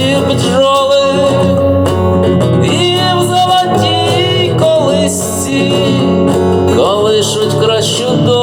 золотисті бджоли, і в золотій колисці колишуть кращу долю,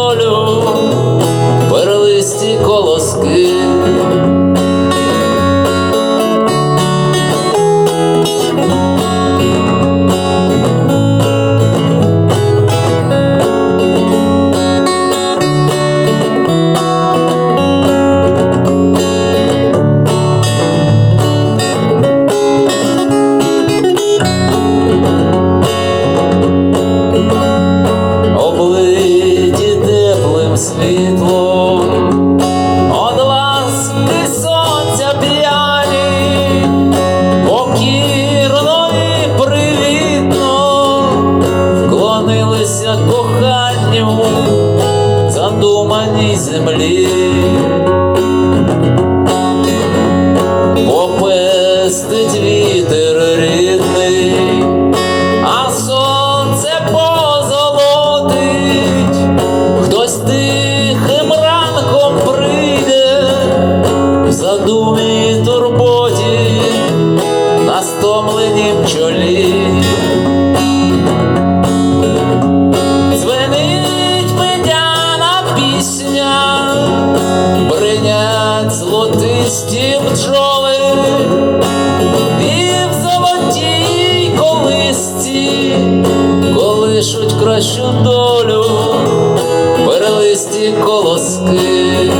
вклонилися коханню задуманій землі. Попестить вітер рідний, а сонце позолотить, хтось тихим ранком прийде в задумі турботі на стомленім чолі. Золотисті бджоли, і в золотій колисті колишуть кращу долю, перелисті колоски.